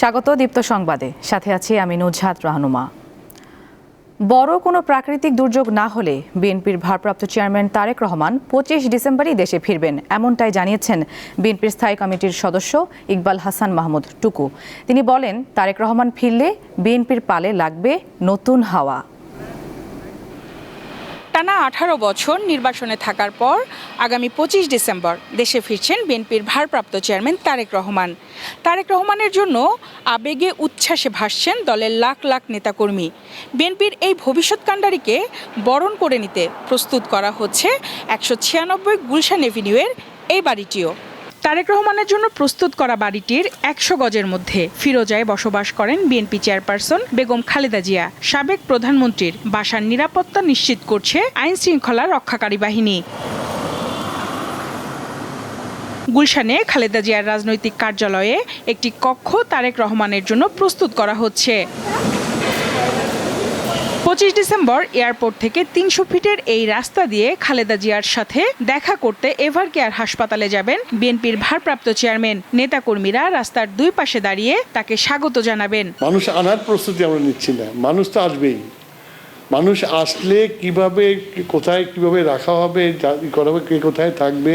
স্বাগত দীপ্ত সংবাদে। সাথে আছি আমি নুজহাত রাহনুমা। বড় কোনো প্রাকৃতিক দুর্যোগ না হলে বিএনপির ভারপ্রাপ্ত চেয়ারম্যান তারেক রহমান পঁচিশ ডিসেম্বরই দেশে ফিরবেন, এমনটাই জানিয়েছেন বিএনপির স্থায়ী কমিটির সদস্য ইকবাল হাসান মাহমুদ টুকু। তিনি বলেন, তারেক রহমান ফিরলে বিএনপির পালে লাগবে নতুন হাওয়া। টানা আঠারো বছর নির্বাসনে থাকার পর আগামী পঁচিশ ডিসেম্বর দেশে ফিরছেন বিএনপির ভারপ্রাপ্ত চেয়ারম্যান তারেক রহমান। তারেক রহমানের জন্য আবেগে উচ্ছ্বাসে ভাসছেন দলের লাখ লাখ নেতাকর্মী। বিএনপির এই ভবিষ্যৎ কাণ্ডারিকে বরণ করে নিতে প্রস্তুত করা হচ্ছে একশো ছিয়ানব্বই গুলশান এভিনিউয়ের এই বাড়িটিও। তারেক রহমানের জন্য প্রস্তুত করা বাড়িটির একশো গজের মধ্যে। ফিরোজায় বসবাস করেন বিএনপি চেয়ারপারসন বেগম খালেদা জিয়া। সাবেক প্রধানমন্ত্রীর বাসার নিরাপত্তা নিশ্চিত করছে আইন শৃঙ্খলা রক্ষাকারী বাহিনী। গুলশানে খালেদা জিয়ার রাজনৈতিক কার্যালয়ে একটি কক্ষ তারেক রহমানের জন্য প্রস্তুত করা হচ্ছে। পঁচিশ ডিসেম্বর এয়ারপোর্ট থেকে তিনশো ফিটের এই রাস্তা দিয়ে খালেদা জিয়ার সাথে দেখা করতে এভার কেয়ার হাসপাতালে যাবেন বিএনপির ভারপ্রাপ্ত চেয়ারম্যান। নেতাকর্মীরা রাস্তার দুই পাশে দাঁড়িয়ে তাকে স্বাগত জানাবেন। মানুষ আনার প্রস্তুতি আমরা নিচ্ছি না। মানুষ তো আসবেই। মানুষ আসলে কীভাবে কোথায় কীভাবে রাখা হবে করা হবে কে কোথায় থাকবে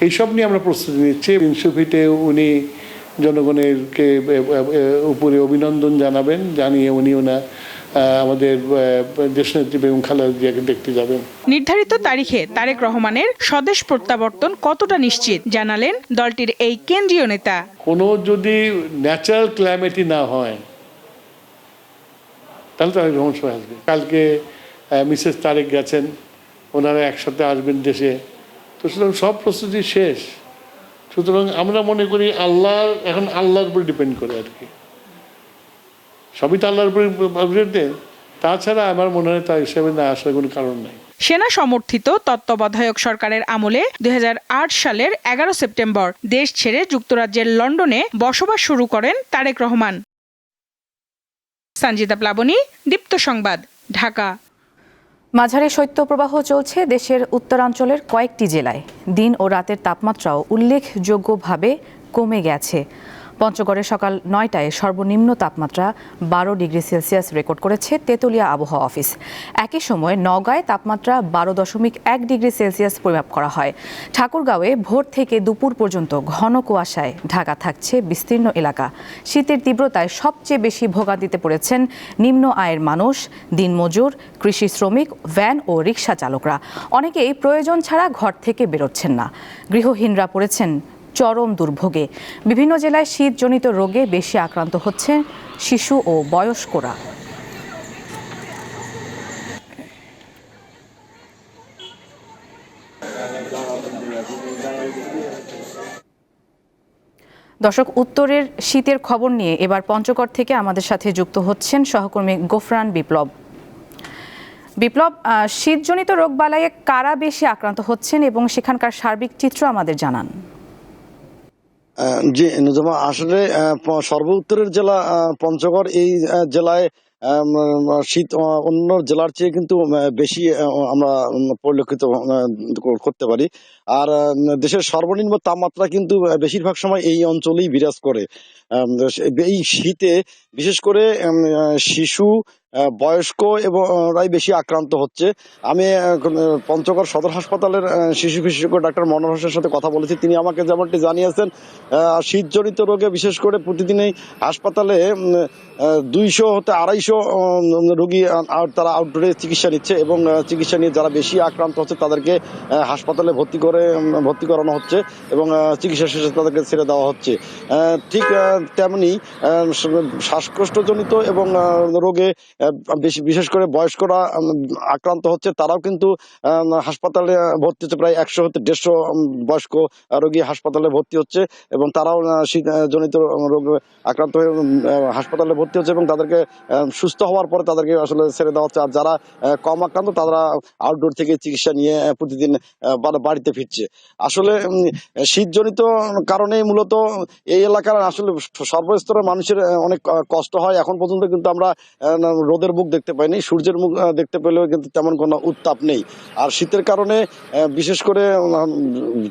এইসব নিয়ে আমরা প্রস্তুতি নিচ্ছি। তিনশো ফিটে উনি জনগণেরকে উপরে অভিনন্দন জানাবেন জানিয়ে উনি ওনা আহ, আমাদের দেশনেত্রী বেগম খালেদা জিয়াকে দেখতে যাবেন। নির্ধারিত তারিখে তারেক রহমানের স্বদেশ প্রত্যাবর্তন কতটা নিশ্চিত জানালেন দলটির এই কেন্দ্রীয় নেতা? কোনো যদি ন্যাচারাল ক্লাইমেটই না হয় তাহলে তারেক রহমান সবাই আসবে। কালকে মিসেস তারেক গেছেন ওনারা একসাথে আসবেন দেশে। তো সুতরাং সব প্রস্তুতি শেষ। সুতরাং আমরা মনে করি আল্লাহ এখন আল্লাহর উপর ডিপেন্ড করে আর কি। সবই তো আল্লাহর উপরে দেন। তাছাড়া আমার মনে হয় তার হিসাবে না আসার কোনো কারণ নাই। সেনা সমর্থিত তত্ত্বাবধায়ক সরকারের আমলে দুই সালের এগারো সেপ্টেম্বর দেশ ছেড়ে যুক্তরাজ্যের লন্ডনে বসবাস শুরু করেন তারেক রহমান। সঞ্জিতা প্লাবনী দীপ্ত সংবাদ ঢাকা। মাঝারি শৈত্যপ্রবাহ চলছে দেশের উত্তরাঞ্চলের কয়েকটি জেলায়। দিন ও রাতের তাপমাত্রাও উল্লেখযোগ্যভাবে কমে গেছে। পঞ্চগড়ে সকাল নয়টায় সর্বনিম্ন তাপমাত্রা বারো ডিগ্রি সেলসিয়াস রেকর্ড করেছে তেতুলিয়া আবহাওয়া অফিস। একই সময় নগাঁয় তাপমাত্রা বারো দশমিক এক ডিগ্রি সেলসিয়াস পরিমাপ করা হয়। ঠাকুরগাঁওয়ে ভোর থেকে দুপুর পর্যন্ত ঘন কুয়াশায় ঢাকা থাকছে বিস্তীর্ণ এলাকা। শীতের তীব্রতায় সবচেয়ে বেশি ভোগান্তিতে পড়েছেন নিম্ন আয়ের মানুষ, দিনমজুর, কৃষি শ্রমিক, ভ্যান ও রিক্সা চালকরা। অনেকেই প্রয়োজন ছাড়া ঘর থেকে বেরোচ্ছেন না। গৃহহীনরা পড়েছেন চরম দুর্ভোগে। বিভিন্ন জেলায় শীতজনিত রোগে বেশি আক্রান্ত হচ্ছে শিশু ও বয়স্করা। দর্শক, উত্তরের শীতের খবর নিয়ে এবার পঞ্চগড় থেকে আমাদের সাথে যুক্ত হচ্ছেন সহকর্মী গোফরান বিপ্লব। বিপ্লব শীতজনিত রোগবালাইয়ে কারা বেশি আক্রান্ত হচ্ছেন এবং সেখানকার সার্বিক চিত্র আমাদের জানান। জি, নুজমা, আসলে সর্ব উত্তরের জেলা পঞ্চগড়, এই জেলায় শীত অন্য জেলার চেয়ে কিন্তু বেশি আমরা পরিলক্ষিত করতে পারি। আর দেশের সর্বনিম্ন তাপমাত্রা কিন্তু বেশিরভাগ সময় এই অঞ্চলেই বিরাজ করে। এই শীতে, বিশেষ করে শিশু বয়স্ক এবং রাই বেশি আক্রান্ত হচ্ছে। আমি পঞ্চগড় সদর হাসপাতালের শিশু বিশেষজ্ঞ ডাক্তার মনোহর হোসেনের সাথে কথা বলেছি। তিনি আমাকে যেমনটি জানিয়েছেন শীতজনিত রোগে বিশেষ করে প্রতিদিনই হাসপাতালে দুইশো হতে আড়াইশো রোগী তারা আউটডোরে চিকিৎসা নিচ্ছে এবং চিকিৎসা নিয়ে যারা বেশি আক্রান্ত হচ্ছে তাদেরকে হাসপাতালে ভর্তি করে ভর্তি করানো হচ্ছে এবং চিকিৎসা শেষে তাদেরকে ছেড়ে দেওয়া হচ্ছে। ঠিক তেমনি শ্বাসকষ্টজনিত এবং রোগে বিশেষ করে বয়স্করা আক্রান্ত হচ্ছে, তারাও কিন্তু হাসপাতালে ভর্তি হচ্ছে। প্রায় একশো হতে দেড়শো বয়স্ক রোগী হাসপাতালে ভর্তি হচ্ছে এবং তারাও শীতজনিত রোগে আক্রান্ত হয়ে হাসপাতালে ভর্তি হচ্ছে এবং তাদেরকে সুস্থ হওয়ার পরে তাদেরকে আসলে ছেড়ে দেওয়া হচ্ছে। আর যারা কম আক্রান্ত, তারা আউটডোর থেকে চিকিৎসা নিয়ে প্রতিদিন বাড়িতে ফিরছে। আসলে শীতজনিত কারণে মূলত এই এলাকার আসলে সর্বস্তরের মানুষের অনেক কষ্ট হয়। এখন পর্যন্ত কিন্তু আমরা রোদের মুখ দেখতে পাইনি, সূর্যের মুখ দেখতে পেলেও কিন্তু তেমন কোনো উত্তাপ নেই। আর শীতের কারণে বিশেষ করে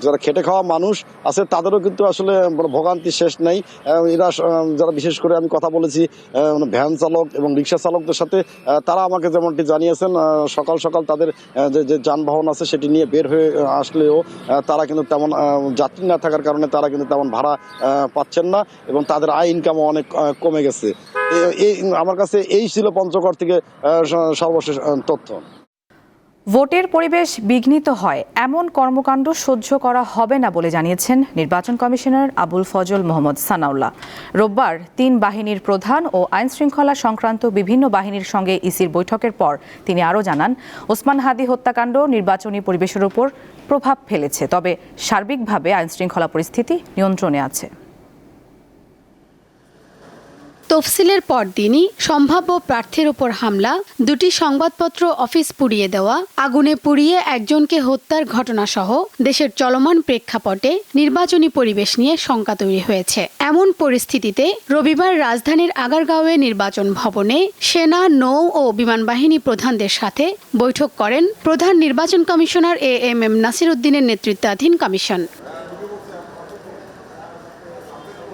যারা খেটে খাওয়া মানুষ আছে, তাদেরও কিন্তু আসলে ভোগান্তি শেষ নাই। এরা যারা বিশেষ করে আমি কথা বলেছি ভ্যান চালক এবং রিক্সা চালকদের সাথে তারা আমাকে যেমনটি জানিয়েছেন সকাল সকাল তাদের যে যে যানবাহন আছে সেটি নিয়ে বের হয়ে আসলেও তারা কিন্তু তেমন যাত্রী না থাকার কারণে তারা কিন্তু তেমন ভাড়া পাচ্ছেন না এবং তাদের আয় ইনকামও অনেক কমে গেছে। আমার কাছে এই ছিল পঞ্চগড় থেকে সর্বশেষ তথ্য। ভোটের পরিবেশ বিঘ্নিত হয়, এমন কর্মকাণ্ড সহ্য করা হবে না বলে জানিয়েছেন নির্বাচন কমিশনার আবুল ফজল মোহাম্মদ সানাউল্লাহ। রোববার তিন বাহিনীর প্রধান ও আইন শৃঙ্খলা সংক্রান্ত বিভিন্ন বাহিনীর সঙ্গে ইসির বৈঠকের পর তিনি আরও জানান, ওসমান হাদি হত্যাকাণ্ড নির্বাচনী পরিবেশের উপর প্রভাব ফেলেছে, তবে সার্বিকভাবে আইন শৃঙ্খলা পরিস্থিতি নিয়ন্ত্রণে আছে। তফসিলের পরদিনই সম্ভাব্য প্রার্থীর ওপর হামলা, দুটি সংবাদপত্র অফিস পুড়িয়ে দেওয়া, আগুনে পুড়িয়ে একজনকে হত্যার ঘটনাসহ দেশের চলমান প্রেক্ষাপটে নির্বাচনী পরিবেশ নিয়ে শঙ্কা তৈরি হয়েছে। এমন পরিস্থিতিতে রবিবার রাজধানীর আগারগাঁওয়ে নির্বাচন ভবনে সেনা, নৌ ও বিমান বাহিনী প্রধানদের সাথে বৈঠক করেন প্রধান নির্বাচন commissioner A M M Nasir উদ্দিনের নেতৃত্বাধীন কমিশন।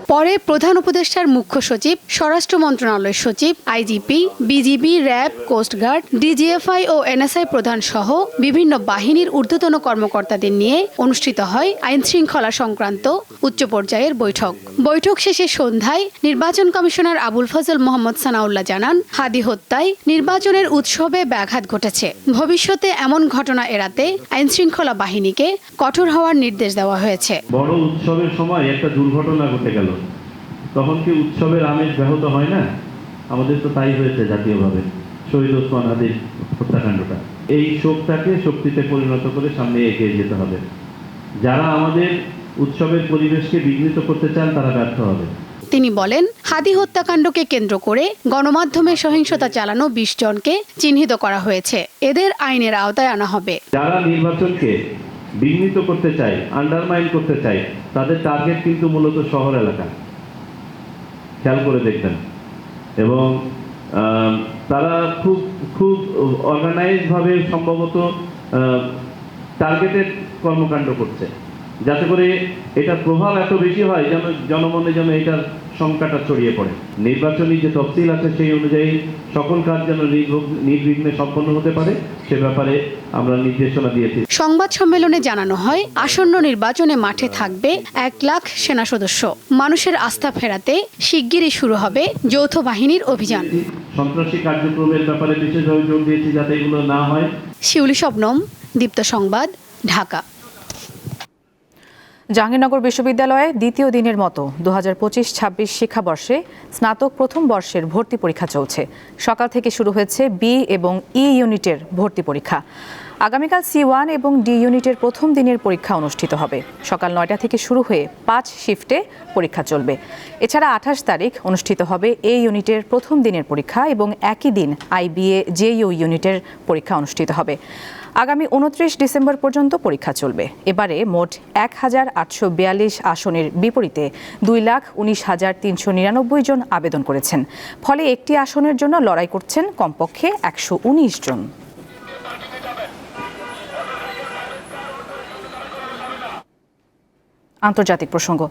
পরে প্রধান উপদেষ্টার মুখ্য সচিব, স্বরাষ্ট্র মন্ত্রণালয়ের সচিব, IGP, BGB, RAB coast guard DGFI ও এনএসআই প্রধান সহ বিভিন্ন বাহিনীর ঊর্ধ্বতন কর্মকর্তাদের নিয়ে অনুষ্ঠিত হয় আইন শৃঙ্খলা সংক্রান্ত উচ্চ পর্যায়ের বৈঠক। বৈঠক শেষে সন্ধ্যায় নির্বাচন কমিশনার আবুল ফজল মোহাম্মদ সানাউল্লাহ জানান, হাদি হত্যায় নির্বাচনের উৎসবে ব্যাঘাত ঘটেছে। ভবিষ্যতে এমন ঘটনা এড়াতে আইন শৃঙ্খলা বাহিনীকে কঠোর হওয়ার নির্দেশ দেওয়া হয়েছে। বড় উৎসবের সময় একটা দুর্ঘটনা ঘটে গেল। তখন কি উৎসবের আমেজ ব্যাহত হয় না? আমাদের তো তাই হয়েছে জাতীয়ভাবে। শহীদ ওসমান হাদির হত্যাকাণ্ডটা। এই শোকটাকে শক্তিতে পরিণত করে সামনে এগিয়ে যেতে হবে। যারা আমাদের উৎসবের পরিবেশকে বিঘ্নিত করতে চান তারা ব্যর্থ হবে। তিনি বলেন হাদি হত্যাকাণ্ডকে কেন্দ্র করে গণমাধ্যমে সহিংসতা চালানো বিশ জনকে চিহ্নিত করা হয়েছে। এদের আইনের আওতায় আনা হবে। যারা নির্বাচনকে বিঘ্নিত করতে চায় আন্ডারমাইন করতে চায় তাদের টার্গেট কিন্তু মূলত শহর এলাকা। খেয়াল করে দেখবেন। এবং তারা খুব খুব অর্গানাইজভাবে সম্ভবত টার্গেটেড কর্মকাণ্ড করছে। যাতে করে এটার প্রভাব এত বেশি হয় যেন জনমনে যেন এটার সংখ্যাটা ছড়িয়ে পড়ে। নির্বাচনী যে তফসিল আছে সেই অনুযায়ী সকল কাজ যেন নির্বিঘ্নে সম্পন্ন হতে পারে সে ব্যাপারে আমরা নির্দেশনা দিয়েছি। সংবাদ সম্মেলনে জানানো হয় আসন্ন নির্বাচনে মাঠে থাকবে এক লাখ সেনা সদস্য। মানুষের আস্থা ফেরাতে শিগগিরই শুরু হবে যৌথ বাহিনীর অভিযান। সন্ত্রাসী কার্যক্রমের ব্যাপারে বিশেষভাবে জোর দিয়েছি যাতে এগুলো না হয়। শিউলি শবনম দীপ্ত সংবাদ ঢাকা। জাহাঙ্গীরনগর বিশ্ববিদ্যালয়ে দ্বিতীয় দিনের মতো দু হাজার পঁচিশ ছাব্বিশ শিক্ষাবর্ষে স্নাতক প্রথম বর্ষের ভর্তি পরীক্ষা চলছে। সকাল থেকে শুরু হয়েছে বি এবং ই ইউনিটের ভর্তি পরীক্ষা। আগামীকাল সি ওয়ান এবং ডি ইউনিটের প্রথম দিনের পরীক্ষা অনুষ্ঠিত হবে। সকাল নয়টা থেকে শুরু হয়ে পাঁচ শিফটে পরীক্ষা চলবে। এছাড়া আঠাশ তারিখ অনুষ্ঠিত হবে এ ইউনিটের প্রথম দিনের পরীক্ষা এবং একই দিন আইবিএ জেইউ ইউনিটের পরীক্ষা অনুষ্ঠিত হবে। আগামী উনত্রিশ ডিসেম্বর পর্যন্ত পরীক্ষা চলবে। এবারে মোট এক হাজার আটশো বিয়াল্লিশ আসনের বিপরীতে দুই লাখ উনিশ হাজার তিনশো নিরানব্বই জন আবেদন করেছেন। ফলে একটি আসনের জন্য লড়াই করছেন কমপক্ষে একশো উনিশ জন। আন্তর্জাতিক প্রসঙ্গ।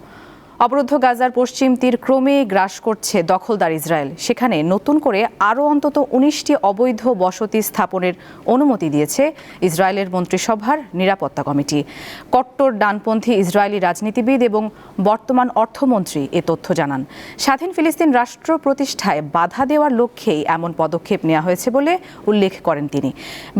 অবরুদ্ধ গাজার পশ্চিম তীর ক্রমে গ্রাস করছে দখলদার ইসরায়েল। সেখানে নতুন করে আরও অন্তত উনিশটি অবৈধ বসতি স্থাপনের অনুমতি দিয়েছে ইসরায়েলের মন্ত্রিসভার নিরাপত্তা কমিটি। কট্টর ডানপন্থী ইসরায়েলি রাজনীতিবিদ এবং বর্তমান অর্থমন্ত্রী এ তথ্য জানান। স্বাধীন ফিলিস্তিন রাষ্ট্র প্রতিষ্ঠায় বাধা দেওয়ার লক্ষ্যেই এমন পদক্ষেপ নেওয়া হয়েছে বলে উল্লেখ করেন তিনি।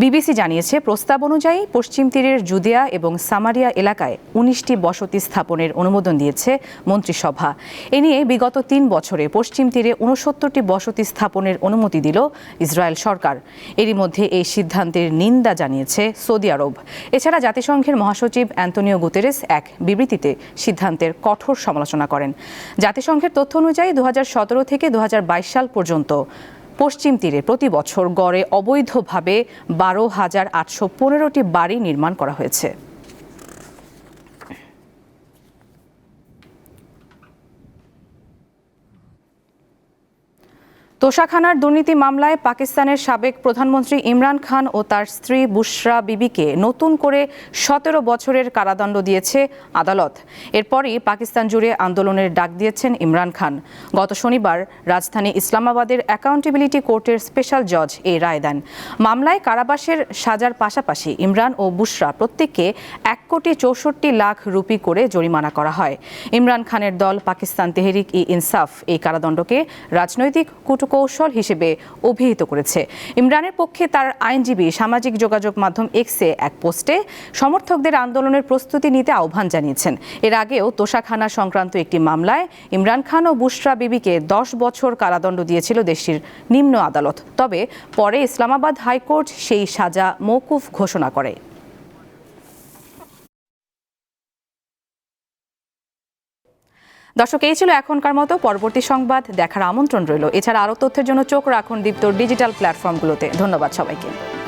বিবিসি জানিয়েছে, প্রস্তাব অনুযায়ী পশ্চিম তীরের জুদিয়া এবং সামারিয়া এলাকায় উনিশটি বসতি স্থাপনের অনুমোদন দিয়েছে মন্ত্রিসভা। এ নিয়ে বিগত তিন বছরে পশ্চিম তীরে উনসত্তরটি বসতি স্থাপনের অনুমতি দিল ইসরায়েল সরকার। এরই মধ্যে এই সিদ্ধান্তের নিন্দা জানিয়েছে সৌদি আরব। এছাড়া জাতিসংঘের মহাসচিব অ্যান্তনিও গুতেরেস এক বিবৃতিতে সিদ্ধান্তের কঠোর সমালোচনা করেন। জাতিসংঘের তথ্য অনুযায়ী দু হাজার সতেরো থেকে দুহাজার বাইশ সাল পর্যন্ত পশ্চিম তীরে প্রতি বছর গড়ে অবৈধভাবে বারো হাজার আটশো পনেরোটি বাড়ি নির্মাণ করা হয়েছে। তোষাখানার দুর্নীতি মামলায় পাকিস্তানের সাবেক প্রধানমন্ত্রী ইমরান খান ও তার স্ত্রী বুশরা বিবিকে নতুন করে সতেরো বছরের কারাদণ্ড দিয়েছে আদালত। এরপরই পাকিস্তান জুড়ে আন্দোলনের ডাক দিয়েছেন ইমরান খান। গত শনিবার রাজধানী ইসলামাবাদের অ্যাকাউন্টেবিলিটি কোর্টের স্পেশাল জজ এই রায় দেন। মামলায় কারাবাসের সাজার পাশাপাশি ইমরান ও বুশরা প্রত্যেককে এক কোটি চৌষট্টি লাখ রুপি করে জরিমানা করা হয়। ইমরান খানের দল পাকিস্তান তেহরিক ই ইনসাফ এই কারাদণ্ডকে রাজনৈতিক কূটকৌশল হিসেবে অভিহিত করেছে। ইমরানের পক্ষে তার আইনজীবী সামাজিক যোগাযোগ মাধ্যম এক্সে এক পোস্টে সমর্থকদের আন্দোলনের প্রস্তুতি নিতে আহ্বান জানিয়েছেন। এর আগেও তোষাখানা সংক্রান্ত একটি মামলায় ইমরান খান ও বুশরা বিবিকে দশ বছর কারাদণ্ড দিয়েছিল দেশটির নিম্ন আদালত। তবে পরে ইসলামাবাদ হাইকোর্ট সেই সাজা মৌকুফ ঘোষণা করে। দর্শক, এই ছিল এখনকার মতো পরবর্তী সংবাদ, দেখার আমন্ত্রণ রইল। এছাড়া আরও তথ্যের জন্য চোখ রাখুন দীপ্তর ডিজিটাল প্ল্যাটফর্মগুলোতে। ধন্যবাদ সবাইকে।